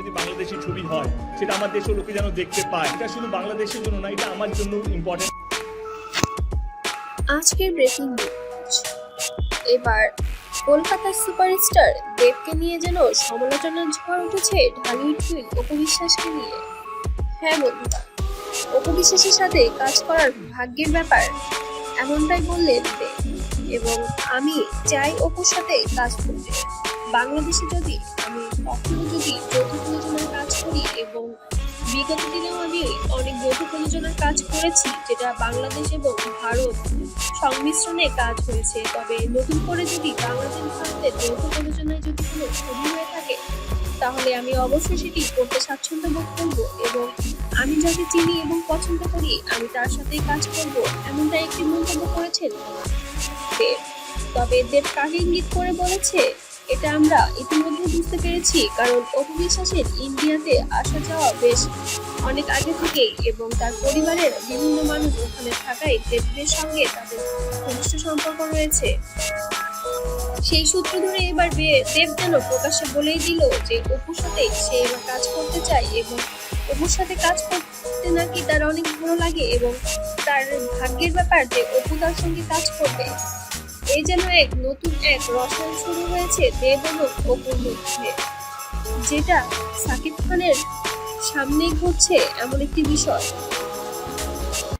যদি বাংলাদেশি ছবি হয়, সেটা আমার দেশের লোকে যেন দেখতে পায়। এটা শুধু বাংলাদেশের জন্য না, এটা আমার জন্য ইম্পর্টেন্ট আজকের ব্রেকিং এবার কলকাতার সুপারস্টার দেবকে নিয়ে যেন সমালোচনার ঝড় উঠেছে ঢালিউড কুইন অপু বিশ্বাসকে নিয়ে। হ্যাঁ বন্ধুরা, অপবিশ্বাসের সাথে কাজ করার ভাগ্যের ব্যাপার এমনটাই বললেন দেব। এবং আমি চাই অপুর সাথে কাজ করতে। বাংলাদেশে যদি আমি কখনো যদি করি এবং বিগত দিনেও আমি অনেক যৌথ প্রযোজনার কাজ করেছি, যেটা বাংলাদেশ এবং ভারত সংমিশ্রণে কাজ হয়েছে। তবে নতুন করে যদি বাংলাদেশ ভারতের যৌথ প্রযোজনায় যদি কোনো ছবি হয়ে থাকে, তাহলে আমি অবশ্যই সেটি করতে স্বাচ্ছন্দ্য বোধ করব এবং আমি যাকে চিনি এবং পছন্দ করি, আমি তার সাথেই কাজ করব এমনটা একটি মন্তব্য করেছেন তবে দেব কাকে ইঙ্গিত করে বলেছে? এটা আমরা ইতিমধ্যে বুঝতে পেরেছি, কারণ অপু বিশ্বাসের ইন্ডিয়াতে আসা যাওয়া বেশ অনেক আগে থেকেই এবং তার পরিবারের বিভিন্ন মানুষ ওখানে থাকায় দেবদের সঙ্গে তাদের ঘনিষ্ঠ সম্পর্ক রয়েছে। সেই সূত্র ধরে এবার দেব যেন প্রকাশ্যে বলেই দিল যে অপুর সাথে সে এবার কাজ করতে চায় এবং অপুর সাথে কাজ করতে নাকি তার অনেক ভালো লাগে এবং তার ভাগ্যের ব্যাপার যে অপু তার সঙ্গে কাজ করবে। এই যেন এক নতুন এক রসায়ন শুরু হয়েছে দেব এবং অপুর মধ্যে, যেটা সাকিব খানের সামনে ঘটছে এমন একটি বিষয়।